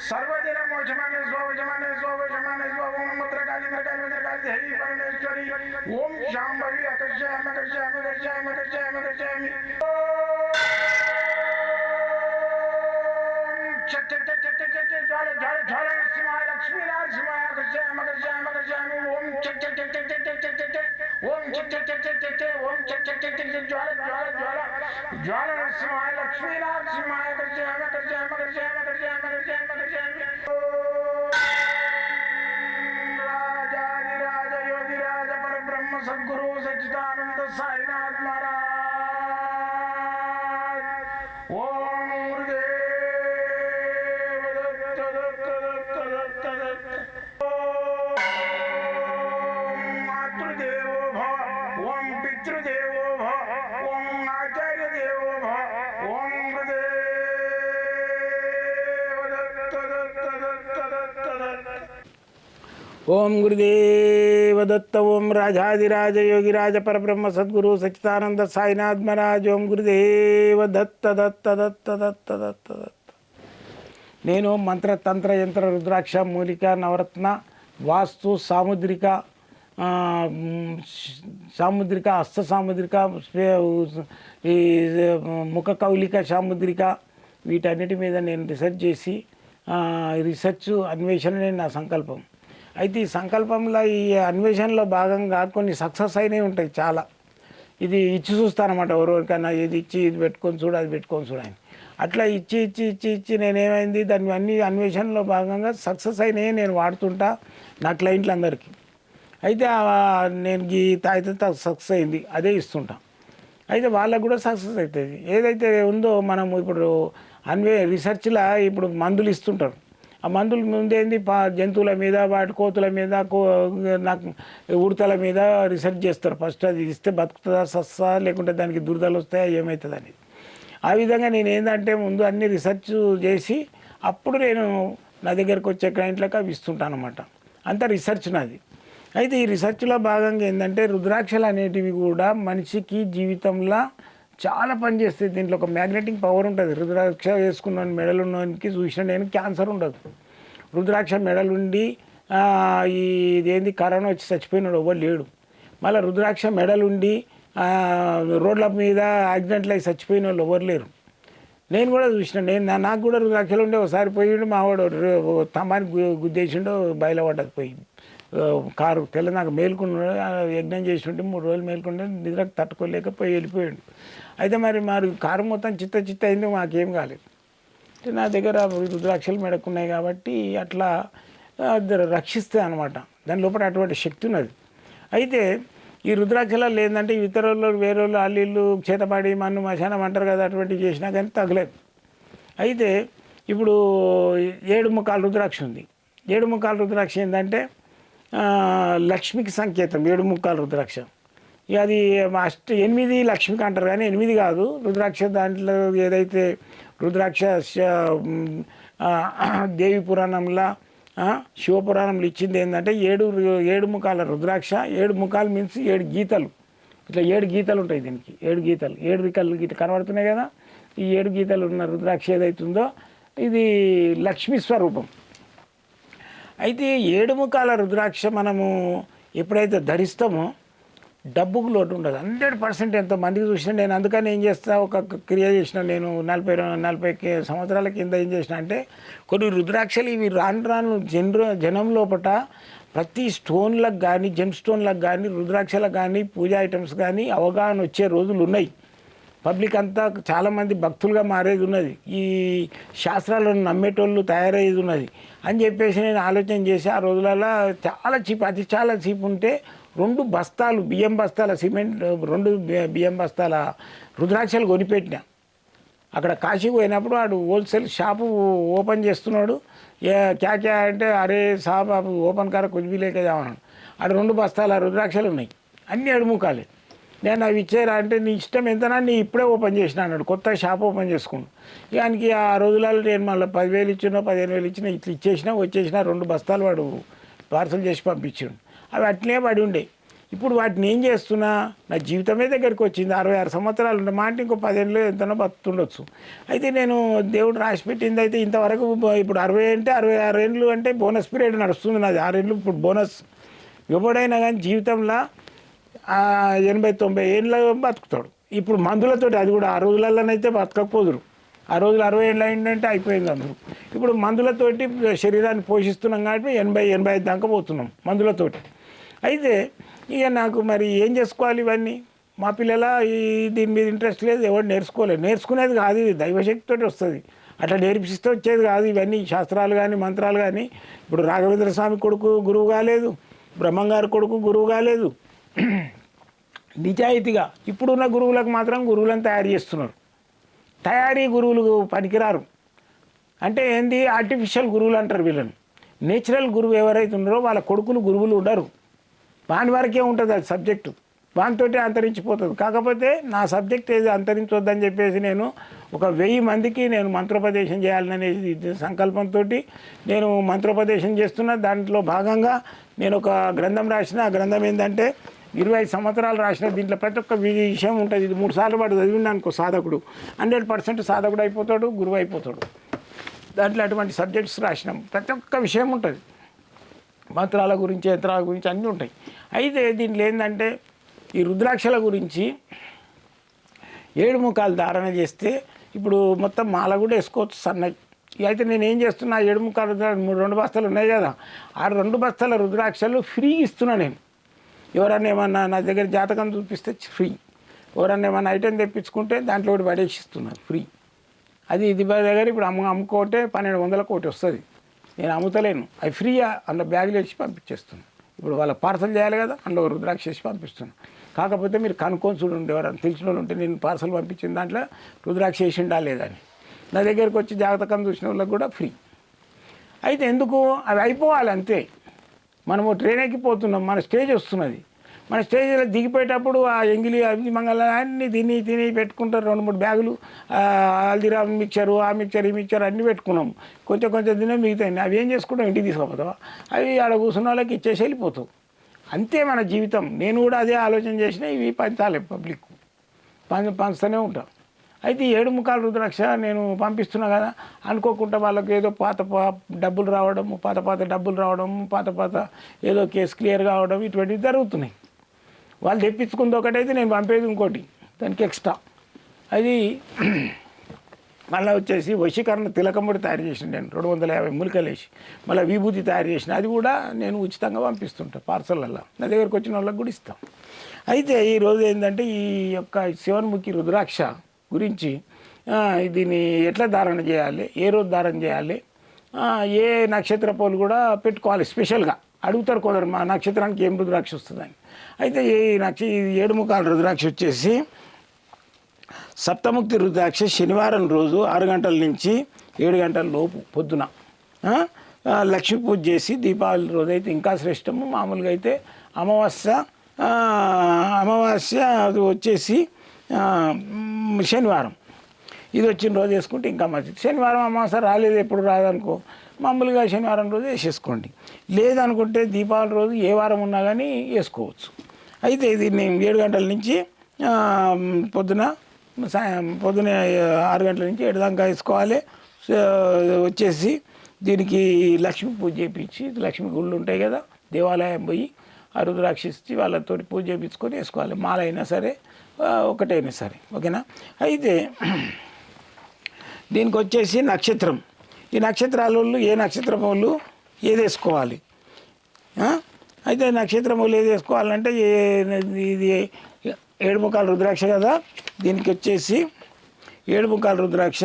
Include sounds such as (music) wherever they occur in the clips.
सर्वदिनं वजमाने स्वजमाने स्वजमाने स्वमत्र कालिन्द्र कालिन्द्र कालि हरि परमेश्वरी, ओम शाम्भवी अकर्षयाम अकर्षयाम अकर्षयाम अकर्षयाम अकर्षयामि चिट्टे ज्वाले राजा योगी राजा पर ब्रह्म सदगुरु सचिदानंद साईनाथ महाराज ఓం గురుదేవ దత్త ఓం రాజాదిరాజ యోగిరాజ పరబ్రహ్మ సద్గురు సచితానంద సాయినాథ్ మహారాజ్ ఓం గురుదేవ దత్త దత్త దత్త దత్త దత్త. దత్త నేను మంత్ర తంత్ర యంత్ర రుద్రాక్ష మూలిక నవరత్న వాస్తు సాముద్రిక సాముద్రిక హస్త సాముద్రిక ఈ ముఖ కౌలిక సాముద్రిక వీటన్నిటి మీద నేను రీసెర్చ్ చేసి రీసెర్చ్ అన్వేషణ నా సంకల్పం. అయితే ఈ సంకల్పంలో ఈ అన్వేషణలో భాగంగా కొన్ని సక్సెస్ అయినవి ఉంటాయి చాలా. ఇది ఇచ్చి చూస్తానమాట ఎవరికైనా ఇది ఇచ్చి ఇది పెట్టుకొని చూడు అది పెట్టుకొని చూడని అట్లా ఇచ్చి ఇచ్చి ఇచ్చి ఇచ్చి నేనేమైంది దాన్ని అన్ని అన్వేషణలో భాగంగా సక్సెస్ అయినాయి నేను వాడుతుంటా నా క్లయింట్లు అందరికీ అయితే నేను ఈ తాగితే సక్సెస్ అయింది అదే ఇస్తుంటా. అయితే వాళ్ళకు కూడా సక్సెస్ అవుతుంది. ఏదైతే ఉందో మనం ఇప్పుడు అన్వే రీసెర్చ్లో ఇప్పుడు మందులు ఇస్తుంటారు. ఆ మందులు ముందేంది? పా జంతువుల మీద వాటి కోతుల మీద కో నాకు ఉడతల మీద రీసెర్చ్ చేస్తారు. ఫస్ట్ అది ఇస్తే బతుకుతుందా సస్సా? లేకుంటే దానికి దురదలు వస్తాయా? ఏమవుతుంది అనేది. ఆ విధంగా నేను ఏంటంటే ముందు అన్ని రీసెర్చ్ చేసి అప్పుడు నేను నా దగ్గరకు వచ్చే క్లయింట్లకు అవి ఇస్తుంటాను అనమాట అంత రీసెర్చ్ నాది. అయితే ఈ రీసెర్చ్లో భాగంగా ఏంటంటే రుద్రాక్షలు అనేటివి కూడా మనిషికి జీవితంలో చాలా పని చేస్తుంది దీంట్లో ఒక మ్యాగ్నెటిక్ పవర్ ఉంటుంది. రుద్రాక్ష వేసుకున్న మెడలు ఉన్నవానికి చూసిన నేను క్యాన్సర్ ఉండదు. రుద్రాక్ష మెడలు ఉండి ఇదేంది కరోనా వచ్చి చచ్చిపోయినాడు ఎవరు లేడు. మళ్ళీ రుద్రాక్ష మెడలుండి ఉండి రోడ్ల మీద యాక్సిడెంట్లు అయి చచ్చిపోయిన వాళ్ళు ఎవరు లేరు. నేను కూడా చూసిన నేను నా- నాకు కూడా రక్షలు ఉండే ఒకసారి పోయిండు మావాడు తమ్మానికి గుద్దేసిండు బయలు గు- బయలుపడ్డది పోయి కారు తెల్ల నాకు మేలుకున్నాడు యజ్ఞం చేసి ఉంటే మూడు రోజులు మేల్కుంటే నిద్రకు తట్టుకోలేకపోయి వెళ్ళిపోయాడు. అయితే మరి మరి కారు మొత్తం చిత్త చిత్త అయింది మాకేం కాలేదు. నా దగ్గర రుద్రాక్షలు మెడకున్నాయి కాబట్టి అట్లా ఆ, రక్షిస్తాయి అనమాట దాని లోపల అటువంటి శక్తి ఉన్నది. అయితే ఈ రుద్రాక్షలలో ఏంటంటే ఇతరులు వేరే వాళ్ళు అల్లిళ్ళు చేతపాడి మన్ను మశానం అంటారు కదా అటువంటివి చేసినా కానీ తగలేదు అయితే ఇప్పుడు ఏడు ముఖాలు రుద్రాక్ష ఉంది. ఏడు ముఖాలు రుద్రాక్ష ఏంటంటే లక్ష్మికి సంకేతం ఏడు ముఖాలు రుద్రాక్ష. ఇక అది అష్ట ఎనిమిది లక్ష్మికి అంటారు కానీ ఎనిమిది కాదు. రుద్రాక్ష దాంట్లో ఏదైతే రుద్రాక్ష (clears throat) దేవి పురాణంలో శివపురాణంలో ఇచ్చింది ఏంటంటే ఏడు ఏడు ముఖాల రుద్రాక్ష ఏడు ముఖాలు మీన్స్ ఏడు గీతలు. ఇట్లా ఏడు గీతలు ఉంటాయి దీనికి. ఏడు గీతలు. ఏడు రికలు గీత కనబడుతున్నాయి కదా? ఈ ఏడు గీతలు ఉన్న రుద్రాక్ష ఏదైతుందో? ఇది లక్ష్మీ స్వరూపం. అయితే ఏడు ముఖాల రుద్రాక్ష మనము ఎప్పుడైతే ధరిస్తామో డబ్బుకు లోటు ఉండదు. హండ్రెడ్ పర్సెంట్ ఎంతో మందికి చూసిన నేను అందుకని ఏం చేస్తా ఒక క్రియ చేసిన నేను నలభై నలభై సంవత్సరాల కింద ఏం చేసిన అంటే కొన్ని రుద్రాక్షలు ఇవి రాను రాను జనరు జనం లోపట ప్రతి స్టోన్లకు కానీ జెమ్ స్టోన్లకు కానీ రుద్రాక్షలకు కానీ పూజా ఐటమ్స్ కానీ అవగాహన వచ్చే రోజులు ఉన్నాయి. పబ్లిక్ అంతా చాలామంది భక్తులుగా మారేది ఉన్నది. ఈ శాస్త్రాలను నమ్మేటోళ్ళు తయారయ్యేది ఉన్నది. అని చెప్పేసి నేను ఆలోచన చేసి ఆ రోజులలో చాలా చీప్ అతి చాలా చీప్ ఉంటే రెండు బస్తాలు బియ్యం బస్తాల సిమెంట్ రెండు బియ్యం బస్తాల రుద్రాక్షలు కొనిపెట్టిన. అక్కడ కాశీకి పోయినప్పుడు వాడు హోల్సేల్ షాపు ఓపెన్ చేస్తున్నాడు. ఏ క్యా క్యా అంటే అరే సాబ్ అప్పుడు ఓపెన్ కార కుछ भी లేకే జామన్నాడు రెండు బస్తాల రుద్రాక్షలు ఉన్నాయి. అన్నీ అడుముకాలే. నేను అవి ఇచ్చేరా అంటే నీ ఇష్టం ఎంతనా నీ ఇప్పుడే ఓపెన్ చేసిన అన్నాడు. కొత్త షాప్ ఓపెన్ చేసుకున్నాడు దానికి ఆ రోజులలో నేను మళ్ళీ పదివేలు ఇచ్చినా పదిహేను వేలు ఇచ్చినా ఇట్లా ఇచ్చేసినా వచ్చేసినా రెండు బస్తాలు వాడు పార్సల్ చేసి పంపించాడు. అవి అట్లే పడి ఉండే. ఇప్పుడు వాటిని ఏం చేస్తున్నా? నా జీవితమే దగ్గరికి వచ్చింది. అరవై ఆరు సంవత్సరాలు ఉన్న మాట ఇంకో పదేళ్ళు ఎంతనో బతుండొచ్చు. అయితే నేను దేవుడు రాసి పెట్టింది అయితే ఇంతవరకు ఇప్పుడు అరవై అంటే అరవై ఆరు ఏళ్ళు అంటే బోనస్ పీరియడ్ నడుస్తుంది. నాది ఆరేళ్ళు ఇప్పుడు బోనస్. ఎవడైనా కానీ జీవితంలో ఎనభై తొంభై ఏళ్ళ బతుకుతాడు. ఇప్పుడు మందులతోటి అది కూడా ఆ రోజులలోనైతే బతకకపోదురు ఆ రోజులు అరవై ఏళ్ళు అయిందంటే అయిపోయింది అందరూ. ఇప్పుడు మందులతోటి శరీరాన్ని పోషిస్తున్నాం కాబట్టి ఎనభై ఎనభై ఐదు దాకా పోతున్నాం మందులతోటి. అయితే ఇక నాకు మరి ఏం చేసుకోవాలి ఇవన్నీ? మా పిల్లల ఈ దీని మీద ఇంట్రెస్ట్ లేదు ఎవరు నేర్చుకోలేదు నేర్చుకునేది కాదు ఇది దైవశక్తితో వస్తుంది. అట్లా నేర్పిస్తే వచ్చేది కాదు ఇవన్నీ శాస్త్రాలు కానీ మంత్రాలు కానీ ఇప్పుడు రాఘవేంద్ర స్వామి కొడుకు గురువు కాలేదు బ్రహ్మంగారు కొడుకు గురువు కాలేదు. నిజాయితీగా ఇప్పుడున్న గురువులకు మాత్రం గురువులను తయారు చేస్తున్నారు. తయారీ గురువులు పనికిరారు. అంటే ఏంది? ఆర్టిఫిషియల్ గురువులు అంటారు వీళ్ళని. నేచురల్ గురువు ఎవరైతే ఉన్నారో వాళ్ళ కొడుకులు గురువులు ఉండరు. వాని వరకే ఉంటుంది అది సబ్జెక్టు. వానితోటే అంతరించిపోతుంది. కాకపోతే నా సబ్జెక్ట్ ఏది అంతరించొద్దని చెప్పేసి నేను ఒక వెయ్యి మందికి నేను మంత్రోపదేశం చేయాలనేది సంకల్పంతో నేను మంత్రోపదేశం చేస్తున్న దాంట్లో భాగంగా నేను ఒక గ్రంథం రాసిన. ఆ గ్రంథం ఏంటంటే ఇరవై ఐదు సంవత్సరాలు రాసిన దీంట్లో ప్రతి ఒక్క విషయం ఉంటుంది. ఇది మూడు సార్లు పాటు చదివిండు అనుకో సాధకుడు. హండ్రెడ్ పర్సెంట్ సాధకుడు అయిపోతాడు గురువు అయిపోతాడు. దాంట్లో అటువంటి సబ్జెక్ట్స్ రాసినాం. ప్రతి ఒక్క విషయం ఉంటుంది. మంత్రాల గురించి యంత్రాల గురించి అన్నీ ఉంటాయి. అయితే దీంట్లో ఏంటంటే ఈ రుద్రాక్షల గురించి ఏడు ముఖాలు ధారణ చేస్తే ఇప్పుడు మొత్తం మాల కూడా వేసుకోవచ్చు సన్నది ఇక అయితే నేను ఏం చేస్తున్నా ఏడు ముఖాలు మూడు రెండు బస్తాలు ఉన్నాయి కదా ఆ రెండు బస్తాల రుద్రాక్షలు ఫ్రీ ఇస్తున్నా నేను. ఎవరన్నా ఏమన్నా నా దగ్గర జాతకం చూపిస్తే ఫ్రీ. ఎవరన్నా ఏమన్నా ఐటెం తెప్పించుకుంటే దాంట్లో ఒకటి పడేసిస్తున్నారు ఫ్రీ. అది ఇది దగ్గర ఇప్పుడు అమ్మ అమ్ముకోటే పన్నెండు వందల కోటి వస్తుంది. నేను అమ్ముతలేను. అవి ఫ్రీగా అందులో బ్యాగులు వేసి పంపించేస్తున్నాను ఇప్పుడు వాళ్ళ పార్సల్ చేయాలి కదా అందులో రుద్రాక్ష వేసి పంపిస్తున్నాను కాకపోతే మీరు కనుక్కొని చూడండి ఎవరైనా తెలిసిన వాళ్ళు ఉంటే నేను పార్సల్ పంపించిన దాంట్లో రుద్రాక్ష వేసి ఉండాలేదని నా దగ్గరికి వచ్చి జాగ్రత్తగా చూసిన వాళ్ళకి కూడా ఫ్రీ. అయితే ఎందుకు? అవి అయిపోవాలి అంతే. మనము ట్రైన్ ఎక్కిపోతున్నాం మన స్టేజ్ వస్తున్నది. మన స్టేజ్లో దిగిపోయేటప్పుడు ఆ ఎంగిలి అవి మంగళ అన్ని తిని తిని పెట్టుకుంటారు రెండు మూడు బ్యాగులు. హల్దీరా హల్దీరామ్ మిక్చరు ఆ మిక్చర్ ఈ మిక్చర్ అన్నీ పెట్టుకున్నాం. కొంచెం కొంచెం తినే మిగతాయి. అవి ఏం చేసుకుంటాం? ఇంటికి తీసుకుపోతావా? అవి ఆడ కూర్చున్న వాళ్ళకి ఇచ్చేసి వెళ్ళిపోతావు. అంతే మన జీవితం. నేను కూడా అదే ఆలోచన చేసిన ఇవి పంచాలి పబ్లిక్. పంచ పంచుతూనే ఉంటాం. అయితే ఏడు ముఖాలు రుద్రాక్ష నేను పంపిస్తున్నా కదా అనుకోకుండా వాళ్ళకి ఏదో పాత పా- డబ్బులు రావడం పాత పాత డబ్బులు రావడం పాత పాత ఏదో కేసు క్లియర్ కావడం ఇటువంటివి జరుగుతున్నాయి. వాళ్ళు తెప్పించుకుంది ఒకటైతే నేను పంపేది ఇంకోటి దానికి ఎక్స్ట్రా అది మళ్ళీ వచ్చేసి వశీకరణ తిలకముడి తయారు చేసిన నేను రెండు వందల యాభై మూలికలు వేసి మళ్ళీ విభూతి తయారు చేసిన అది కూడా నేను ఉచితంగా పంపిస్తుంటా పార్సల్లల్లో. నా దగ్గరకు వచ్చిన వాళ్ళకి కూడా ఇస్తాం. అయితే ఈరోజు ఏంటంటే ఈ యొక్క శివన్ముఖి రుద్రాక్ష గురించి దీన్ని ఎట్లా ధారణ చేయాలి ఏ రోజు ధారణ చేయాలి ఏ నక్షత్ర పోలు కూడా పెట్టుకోవాలి స్పెషల్గా అడుగుతారు కొందరు మా నక్షత్రానికి ఏం రుద్రాక్ష వస్తుందని. అయితే ఈ నక్ష ఈ ఏడు ముఖాల రుద్రాక్ష వచ్చేసి సప్తముక్తి రుద్రాక్ష శనివారం రోజు ఆరు గంటల నుంచి ఏడు గంటల లోపు పొద్దున. లక్ష్మీ పూజ చేసి దీపావళి రోజు అయితే ఇంకా శ్రేష్టము. మామూలుగా అయితే అమావాస్య అమావాస్య అది వచ్చేసి శనివారం. ఇది వచ్చిన రోజు వేసుకుంటే ఇంకా మంచిది. శనివారం అమావాస్య రాలేదు ఎప్పుడు రాదనుకో. మామూలుగా శనివారం రోజు వేసేసుకోండి. లేదనుకుంటే దీపావళి రోజు ఏ వారం ఉన్నా కానీ వేసుకోవచ్చు. అయితే దీన్ని ఏడు గంటల నుంచి పొద్దున సాయం పొద్దున ఆరు గంటల నుంచి ఏడు దాకా వేసుకోవాలి. వచ్చేసి దీనికి లక్ష్మీ పూజ చేయించి లక్ష్మీ గుళ్ళు ఉంటాయి కదా దేవాలయం పోయి ఆ రుద్రాక్షించి వాళ్ళతో పూజ చేయించుకొని వేసుకోవాలి. మాల అయినా సరే ఒకటైనా సరే. ఓకేనా? అయితే దీనికి వచ్చేసి నక్షత్రం. ఈ నక్షత్రాల వాళ్ళు ఏ నక్షత్రం వాళ్ళు ఏది వేసుకోవాలి అయితే నక్షత్రం వాళ్ళు ఏది వేసుకోవాలంటే ఏ ఇది ఏడు ముఖాల రుద్రాక్ష కదా? దీనికి వచ్చేసి ఏడు ముఖాల రుద్రాక్ష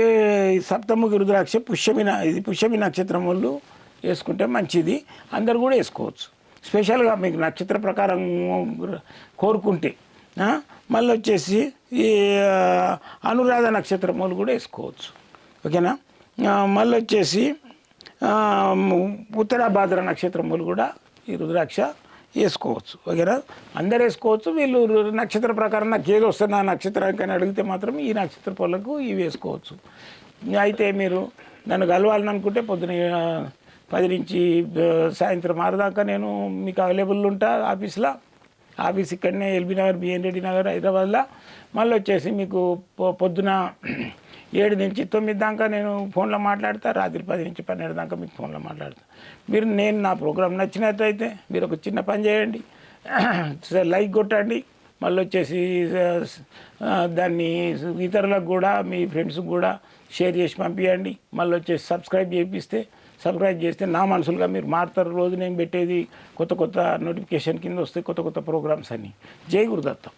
ఏ సప్తముఖి రుద్రాక్ష పుష్యమి ఇది పుష్యమి నక్షత్రం వాళ్ళు వేసుకుంటే మంచిది. అందరు కూడా వేసుకోవచ్చు. స్పెషల్గా మీకు నక్షత్ర ప్రకారం కోరుకుంటే మళ్ళీ వచ్చేసి ఈ అనురాధ నక్షత్రం వాళ్ళు కూడా వేసుకోవచ్చు. ఓకేనా? మళ్ళీ వచ్చేసి ఉత్తరాభాద్ర నక్షత్రములు నక్షత్రం కూడా ఈ రుద్రాక్ష వేసుకోవచ్చు. ఓకేనా? అందరు వేసుకోవచ్చు వీళ్ళు నక్షత్ర ప్రకారం నాకు ఏది వస్తుంది నా నక్షత్రానికి అడిగితే మాత్రం ఈ నక్షత్ర పళ్ళకు ఇవి వేసుకోవచ్చు. అయితే మీరు నన్ను కలవాలని అనుకుంటే పొద్దున పది నుంచి సాయంత్రం ఆరుదాకా నేను మీకు అవైలబుల్ ఉంటా ఆఫీస్లో. ఆఫీస్ ఇక్కడనే ఎల్బీ నగర్ బిఎన్ రెడ్డి నగర్ హైదరాబాద్లో. మళ్ళీ వచ్చేసి మీకు పొద్దున ఏడు నుంచి తొమ్మిది దాకా నేను ఫోన్లో మాట్లాడతా రాత్రి పది నుంచి పన్నెండు దాకా మీకు ఫోన్లో మాట్లాడతా. మీరు నేను నా ప్రోగ్రామ్ నచ్చినట్లయితే మీరు ఒక చిన్న పని చేయండి సరే, లైక్ కొట్టండి మళ్ళీ వచ్చేసి దాన్ని ఇతరులకు కూడా మీ ఫ్రెండ్స్కి కూడా షేర్ చేసి పంపించండి మళ్ళీ వచ్చేసి సబ్స్క్రైబ్ చేపిస్తే సబ్స్క్రైబ్ చేస్తే నా మనసులుగా మీరు మారుతారు. రోజు నేను పెట్టేది కొత్త కొత్త నోటిఫికేషన్ కింద వస్తే కొత్త కొత్త ప్రోగ్రామ్స్ అని జై గురుదత్తం.